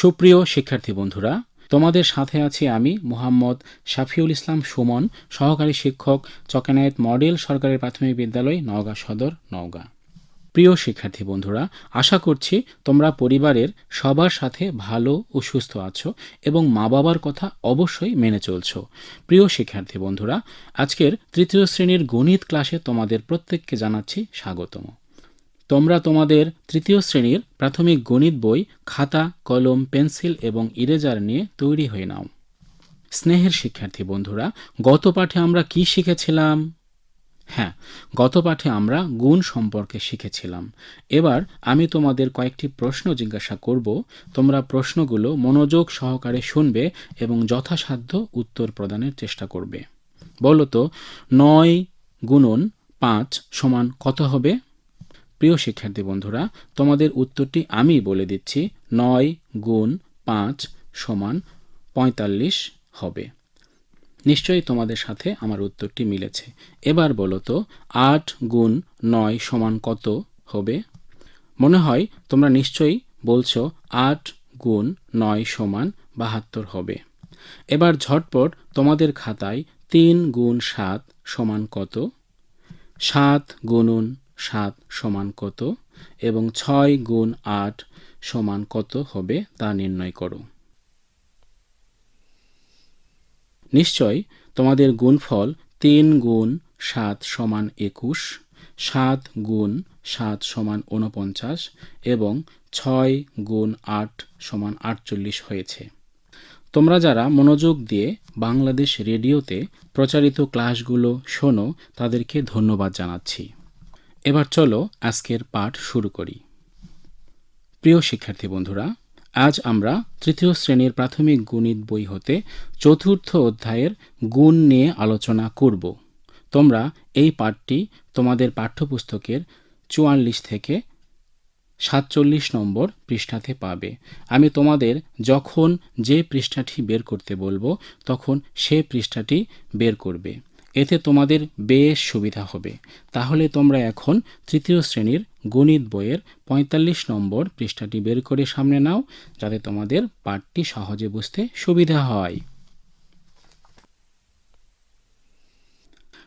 সুপ্রিয় শিক্ষার্থী বন্ধুরা, তোমাদের সাথে আছি আমি মোহাম্মদ শাফিউল ইসলাম সুমন, সহকারী শিক্ষক, চকেনায়েত মডেল, সরকারি প্রাথমিক বিদ্যালয়, নওগাঁ সদর, নওগাঁ। প্রিয় শিক্ষার্থী বন্ধুরা, আশা করছি তোমরা পরিবারের সবার সাথে ভালো ও সুস্থ আছো এবং মা বাবার কথা অবশ্যই মেনে চলছো। প্রিয় শিক্ষার্থী বন্ধুরা, আজকের তৃতীয় শ্রেণির গণিত ক্লাসে তোমাদের প্রত্যেককে জানাচ্ছি স্বাগতম। তোমরা তোমাদের তৃতীয় শ্রেণির প্রাথমিক গণিত বই, খাতা, কলম, পেন্সিল এবং ইরেজার নিয়ে তৈরি হয়ে নাও। স্নেহের শিক্ষার্থী বন্ধুরা, গত পাঠে আমরা কি শিখেছিলাম? হ্যাঁ গত পাঠে আমরা গুণ সম্পর্কে শিখেছিলাম। এবার আমি তোমাদের কয়েকটি প্রশ্ন জিজ্ঞাসা করব। তোমরা প্রশ্নগুলো মনোযোগ সহকারে শুনবে এবং যথাসাধ্য উত্তর প্রদানের চেষ্টা করবে। বলো তো নয় গুণন পাঁচ সমান কত হবে? প্রিয় শিক্ষার্থী বন্ধুরা, তোমাদের উত্তরটি আমি বলে দিচ্ছি। নয় গুণ পাঁচ সমান পঁয়তাল্লিশ হবে। নিশ্চয়ই তোমাদের সাথে আমার উত্তরটি মিলেছে। এবার বলো তো, আট গুণ নয় সমান কত হবে? মনে হয় তোমরা নিশ্চয়ই বলছো আট গুণ নয় সমান বাহাত্তর হবে। এবার ঝটপট তোমাদের খাতায় তিন গুণ সাত সমান কত? সাত গুণুন সাত সমান কত এবং ছয় গুণ আট সমান কত হবে তা নির্ণয় করো। নিশ্চয় তোমাদের গুণফল তিন গুণ সাত সমান একুশ, সাত গুণ সাত সমান ঊনপঞ্চাশ এবং ছয় গুণ আট সমান আটচল্লিশ হয়েছে। তোমরা যারা মনোযোগ দিয়ে বাংলাদেশ রেডিওতে প্রচারিত ক্লাসগুলো শোনো, তাদেরকে ধন্যবাদ জানাচ্ছি। এবার চলো আজকের পাঠ শুরু করি। প্রিয় শিক্ষার্থী বন্ধুরা, আজ আমরা তৃতীয় শ্রেণির প্রাথমিক গণিত বই হতে চতুর্থ অধ্যায়ের গুণ নিয়ে আলোচনা করব। তোমরা এই পাঠটি তোমাদের পাঠ্যপুস্তকের চুয়াল্লিশ থেকে সাতচল্লিশ নম্বর পৃষ্ঠাতে পাবে। আমি তোমাদের যখন যে পৃষ্ঠাটি বের করতে বলব, তখন সে পৃষ্ঠাটি বের করবে। এতে তোমাদের বেশ সুবিধা হবে। তাহলে তোমরা এখন তৃতীয় শ্রেণির গণিত বইয়ের ৪৫ নম্বর পৃষ্ঠাটি বের করে সামনে নাও, যাতে তোমাদের পাঠটি সহজে বুঝতে সুবিধা হয়।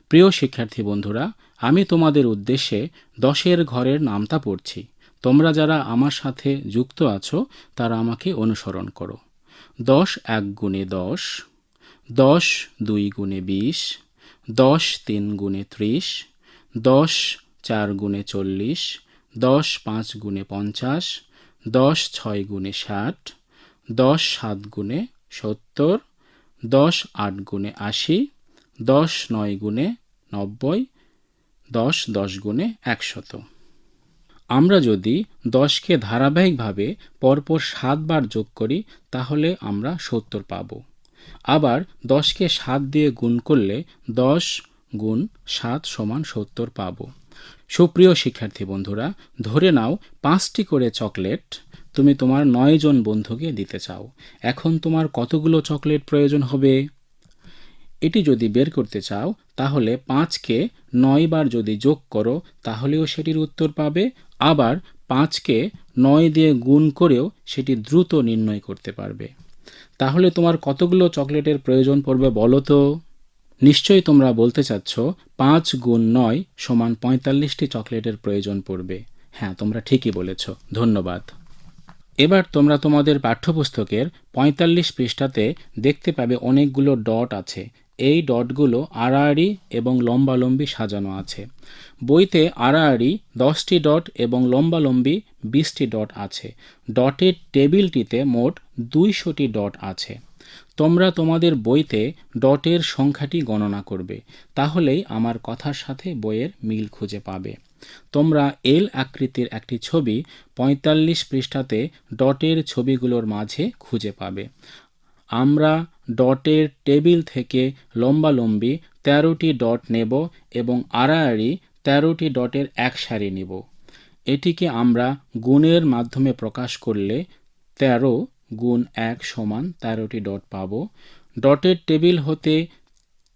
প্রিয় শিক্ষার্থী বন্ধুরা, আমি তোমাদের উদ্দেশ্যে দশের ঘরের নামতা পড়ছি। তোমরা যারা আমার সাথে যুক্ত আছো, তারা আমাকে অনুসরণ করো। দশ এক গুণে দশ দশ দুই গুণে বিশ দশ তিন গুণে ত্রিশ, দশ চার গুণে চল্লিশ, দশ পাঁচ গুণে পঞ্চাশ, দশ ছয় গুণে ষাট, দশ সাত গুণে সত্তর, দশ আট গুণে আশি, দশ নয় গুণে নব্বই, দশ দশ গুণে একশত। আমরা যদি দশকে ধারাবাহিকভাবে পরপর সাতবার যোগ করি, তাহলে আমরা সত্তর পাব। আবার দশকে সাত দিয়ে গুণ করলে দশ গুণ সাত সমান সত্তর পাব। সুপ্রিয় শিক্ষার্থী বন্ধুরা, ধরে নাও পাঁচটি করে চকলেট তুমি তোমার নয় জন বন্ধুকে দিতে চাও। এখন তোমার কতগুলো চকলেট প্রয়োজন হবে? এটি যদি বের করতে চাও, তাহলে পাঁচকে নয় বার যদি যোগ করো, তাহলেও সেটির উত্তর পাবে। আবার পাঁচকে নয় দিয়ে গুণ করেও সেটি দ্রুত নির্ণয় করতে পারবে। তাহলে তোমার কতগুলো চকলেটের প্রয়োজন পড়বে বলো তো? নিশ্চয়ই তোমরা বলতে চাচ্ছ, পাঁচ গুণ নয় সমান পঁয়তাল্লিশটি চকলেটের প্রয়োজন পড়বে। হ্যাঁ তোমরা ঠিকই বলেছ। ধন্যবাদ। এবার তোমরা তোমাদের পাঠ্যপুস্তকের পঁয়তাল্লিশ পৃষ্ঠাতে দেখতে পাবে অনেকগুলো ডট আছে। এই ডটগুলো আড়াআড়ি এবং লম্বালম্বি সাজানো আছে। বইতে আড়াআড়ি দশটি ডট এবং লম্বালম্বি বিশটি ডট আছে। ডটের টেবিলটিতে মোট দুইশোটি ডট আছে। তোমরা তোমাদের বইতে ডটের সংখ্যাটি গণনা করবে। তাহলেই আমার কথার সাথে বইয়ের মিল খুঁজে পাবে। তোমরা এল আকৃতির একটি ছবি ৪৫ পৃষ্ঠাতে ডটের ছবিগুলোর মাঝে খুঁজে পাবে। আমরা ডটের টেবিল থেকে লম্বালম্বি তেরোটি ডট নেব এবং আড়াআড়ি তেরোটি ডটের এক সারি নেব। এটিকে আমরা গুণের মাধ্যমে প্রকাশ করলে তেরো গুণ এক সমান তেরোটি ডট পাব। ডটের টেবিল হতে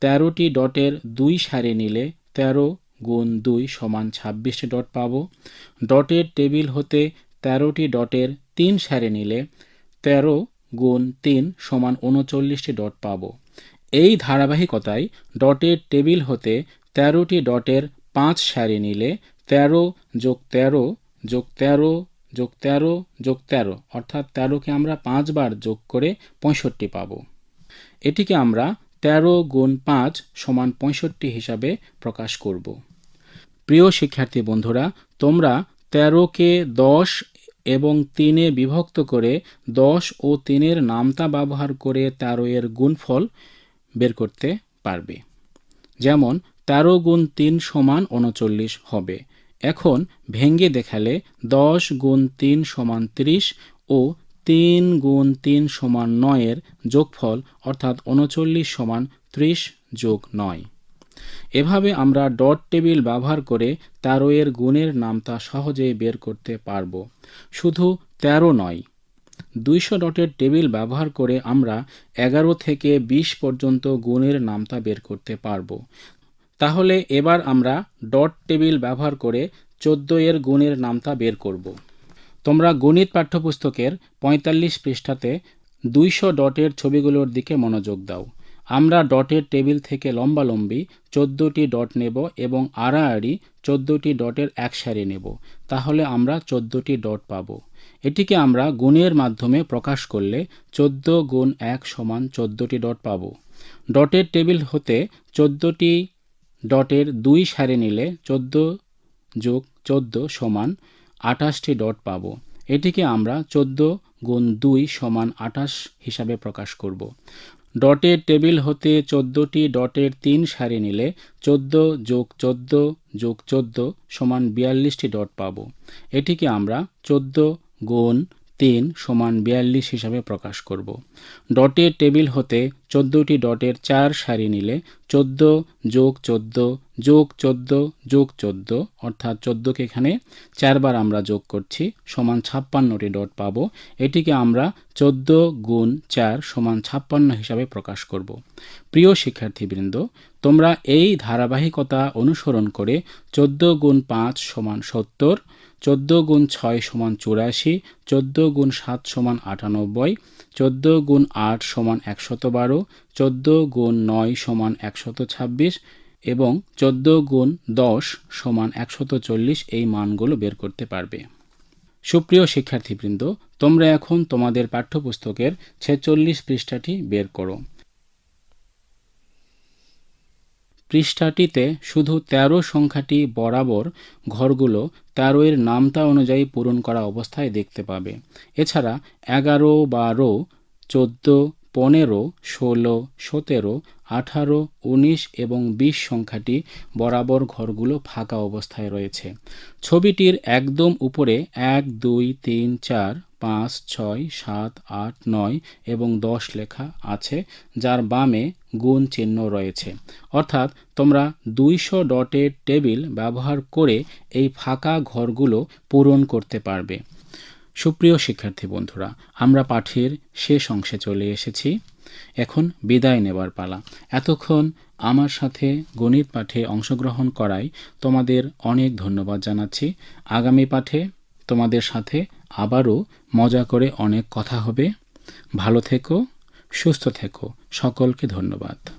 তেরোটি ডটের দুই সারি নিলে তেরো গুণ দুই সমান ছাব্বিশটি ডট পাব। ডটের টেবিল হতে তেরোটি ডটের তিন সারি নিলে তেরো গুণ তিন সমান উনচল্লিশটি ডট পাব। এই ধারাবাহিকতায় ডটের টেবিল হতে তেরোটি ডটের পাঁচ সারি নিলে তেরো যোগ তেরো যোগ তেরো যোগ তেরো যোগ তেরো, অর্থাৎ তেরোকে আমরা পাঁচবার যোগ করে পঁয়ষট্টি পাব। এটিকে আমরা তেরো গুণ পাঁচ সমান পঁয়ষট্টি হিসাবে প্রকাশ করব। প্রিয় শিক্ষার্থী বন্ধুরা, তোমরা তেরোকে দশ এবং তিনে বিভক্ত করে দশ ও তিনের নামতা ব্যবহার করে তেরো এর গুণফল বের করতে পারবে। যেমন, তেরো গুণ তিন সমান উনচল্লিশ হবে। এখন ভেঙ্গে দেখালে দশ গুণ তিন সমান ত্রিশ ও তিন গুণ তিন সমান নয়ের যোগফল অর্থাৎ উনচল্লিশ সমান ত্রিশ যোগ নয়। এভাবে আমরা ডট টেবিল ব্যবহার করে তেরো এর গুণের নামতা সহজেই বের করতে পারব। শুধু তেরো নয়, দুইশো ডটের টেবিল ব্যবহার করে আমরা এগারো থেকে বিশ পর্যন্ত গুণের নামতা বের করতে পারব। তাহলে এবার আমরা ডট টেবিল ব্যবহার করে চোদ্দ এর গুণের নামতা বের করব। তোমরা গণিত পাঠ্যপুস্তকের পঁয়তাল্লিশ পৃষ্ঠাতে দুইশো ডটের ছবিগুলোর দিকে মনোযোগ দাও। আমরা ডটের টেবিল থেকে লম্বালম্বি চোদ্দোটি ডট নেব এবং আড়াআড়ি চোদ্দোটি ডটের এক সারি নেব। তাহলে আমরা চোদ্দোটি ডট পাব। এটিকে আমরা গুণের মাধ্যমে প্রকাশ করলে চোদ্দ গুণ এক সমান চোদ্দোটি ডট পাব। ডটের টেবিল হতে চোদ্দোটি ডটের দুই সারি নিলে চোদ্দ যোগ চোদ্দ সমান আঠাশটি ডট পাব। এটিকে আমরা চোদ্দ গুণ দুই সমান আঠাশ হিসাবে প্রকাশ করব। ডটের টেবিল হতে চোদ্দোটি ডটের তিন সারি নিলে চোদ্দ যোগ চোদ্দ যোগ চোদ্দ সমান বিয়াল্লিশটি ডট পাব। এটিকে আমরা চোদ্দ গুণ তিন সমান বিয়াল্লিশ হিসাবে প্রকাশ করব। ডটের টেবিল হতে চোদ্দোটি ডটের চার সারি নিলে চোদ্দ যোগ চোদ্দ যোগ চোদ্দ যোগ চোদ্দ, অর্থাৎ চোদ্দোকে এখানে চারবার আমরা যোগ করছি, সমান ছাপ্পান্নটি ডট পাবো। এটিকে আমরা চোদ্দ গুণ চার সমান ছাপ্পান্ন হিসাবে প্রকাশ করব। প্রিয় শিক্ষার্থীবৃন্দ, তোমরা এই ধারাবাহিকতা অনুসরণ করে চোদ্দ গুণ পাঁচ সমান সত্তর চোদ্দ গুণ ছয় সমান চুরাশি, চোদ্দ গুণ সাত সমান আটানব্বই, চোদ্দ গুণ আট সমান একশত বারো, চোদ্দ গুণ নয় সমান একশত ছাব্বিশ এবং চোদ্দ গুণ দশ সমান একশত চল্লিশ এই মানগুলো বের করতে পারবে। সুপ্রিয় শিক্ষার্থীবৃন্দ, তোমরা এখন তোমাদের পাঠ্যপুস্তকের ছেচল্লিশ পৃষ্ঠাটি বের করো। পৃষ্ঠাটিতে শুধু ১৩ সংখ্যাটি বরাবর ঘরগুলো তেরো এর নামতা অনুযায়ী পূরণ করা অবস্থায় দেখতে পাবে। এছাড়া এগারো বারো, চোদ্দ পনেরো, ষোলো, সতেরো, আঠারো, উনিশ এবং বিশ সংখ্যাটি বরাবর ঘরগুলো ফাঁকা অবস্থায় রয়েছে। ছবিটির একদম উপরে এক, দুই, তিন, চার, পাঁচ, ছয়, সাত, আট, নয় এবং দশ লেখা আছে, যার বামে গুণ চিহ্ন রয়েছে। অর্থাৎ তোমরা দুইশো ডটের টেবিল ব্যবহার করে এই ফাঁকা ঘরগুলো পূরণ করতে পারবে। সুপ্রিয় শিক্ষার্থী বন্ধুরা, আমরা পাঠের শেষ অংশে চলে এসেছি। এখন বিদায় নেবার পালা। এতক্ষণ আমার সাথে গণিত পাঠে অংশগ্রহণ করায় তোমাদের অনেক ধন্যবাদ জানাচ্ছি। আগামী পাঠে তোমাদের সাথে আবারও মজা করে অনেক কথা হবে। ভালো থেকো, সুস্থ থেকো। সকলকে ধন্যবাদ।